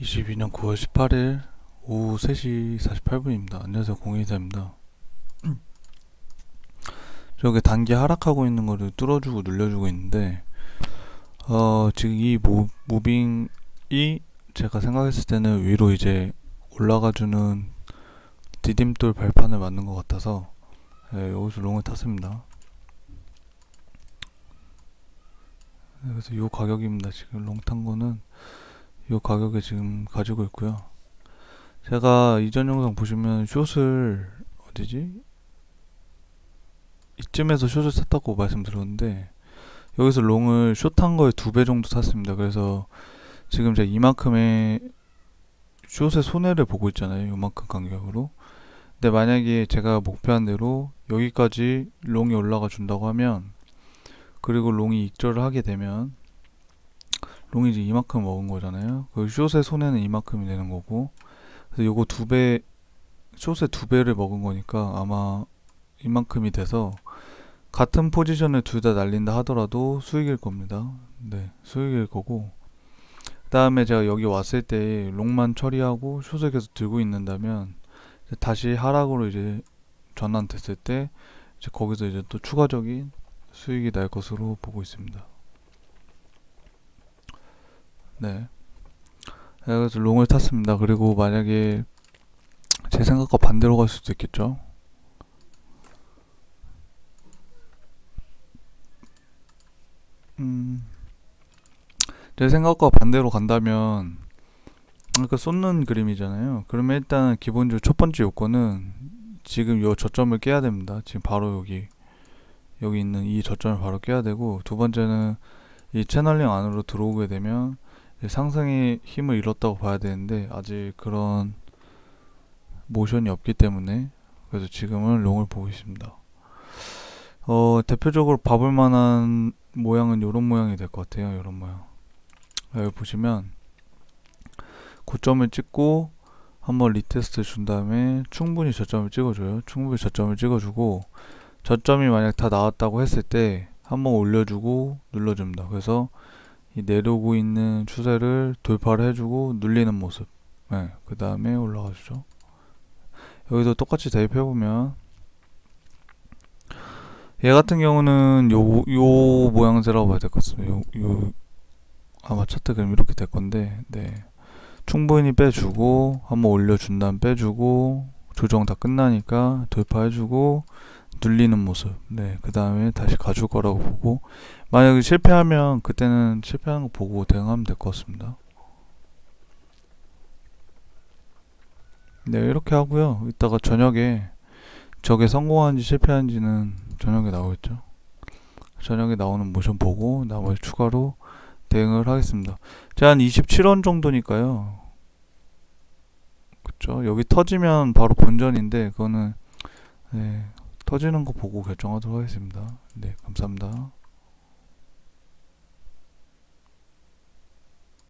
22년 9월 18일 오후 3시 48분입니다. 안녕하세요. 공인사입니다. 저기 단기 하락하고 있는 거를 뚫어주고 눌려주고 있는데 어 지금 이 무, 무빙이 제가 생각했을 때는 위로 이제 올라가주는 디딤돌 발판을 맞는 것 같아서 네, 여기서 롱을 탔습니다. 네, 그래서 이 가격입니다. 지금 롱 탄 거는 이 가격에 지금 가지고 있고요. 제가 이전 영상 보시면 숏을 어디지? 이쯤에서 숏을 샀다고 말씀드렸는데 여기서 롱을 숏한 거에 두 배 정도 샀습니다. 그래서 지금 제가 이만큼의 숏의 손해를 보고 있잖아요. 이만큼 간격으로. 근데 만약에 제가 목표한 대로 여기까지 롱이 올라가 준다고 하면 그리고 롱이 익절을 하게 되면 롱이 이제 이만큼 먹은 거잖아요. 그 숏의 손해는 이만큼이 되는 거고. 그래서 요거 두 배, 숏의 두 배를 먹은 거니까 아마 이만큼이 돼서 같은 포지션을 둘 다 날린다 하더라도 수익일 겁니다. 네, 수익일 거고. 그 다음에 제가 여기 왔을 때 롱만 처리하고 숏을 계속 들고 있는다면 다시 하락으로 이제 전환됐을 때 이제 거기서 이제 또 추가적인 수익이 날 것으로 보고 있습니다. 네. 네, 그래서 롱을 탔습니다. 그리고 만약에 제 생각과 반대로 갈 수도 있겠죠. 음, 제 생각과 반대로 간다면, 그러니까 쏟는 그림이잖아요. 그러면 일단 기본적으로 첫 번째 요건은 지금 요 저점을 깨야 됩니다. 지금 바로 여기, 여기 있는 이 저점을 바로 깨야 되고, 두 번째는 이 채널링 안으로 들어오게 되면 상승의 힘을 잃었다고 봐야 되는데 아직 그런 모션이 없기 때문에 그래서 지금은 롱을 보고 있습니다. 어, 대표적으로 봐볼 만한 모양은 이런 모양이 될 것 같아요. 이런 모양. 여기 보시면 고점을 찍고 한번 리테스트 준 다음에 충분히 저점을 찍어줘요. 충분히 저점을 찍어주고 저점이 만약 다 나왔다고 했을 때 한번 올려주고 눌러줍니다. 그래서 이 내려오고 있는 추세를 돌파를 해주고 눌리는 모습. 네, 그 다음에 올라가 주죠. 여기도 똑같이 대입해보면 얘 같은 경우는 요, 요 모양새라고 봐야 될 것 같습니다. 요, 요, 아마 차트 그럼 이렇게 될 건데, 네. 충분히 빼주고, 한번 올려준 다음 빼주고, 조정 다 끝나니까 돌파해주고, 눌리는 모습. 네. 그 다음에 다시 가줄 거라고 보고, 만약에 실패하면 그때는 실패한 거 보고 대응하면 될 것 같습니다. 네, 이렇게 하고요. 이따가 저녁에 저게 성공한지 실패한지는 저녁에 나오겠죠. 저녁에 나오는 모션 보고 나머지 추가로 대응을 하겠습니다. 제가 한 27원 정도니까요. 그쵸? 여기 터지면 바로 본전인데 그거는 네, 터지는 거 보고 결정하도록 하겠습니다. 네, 감사합니다.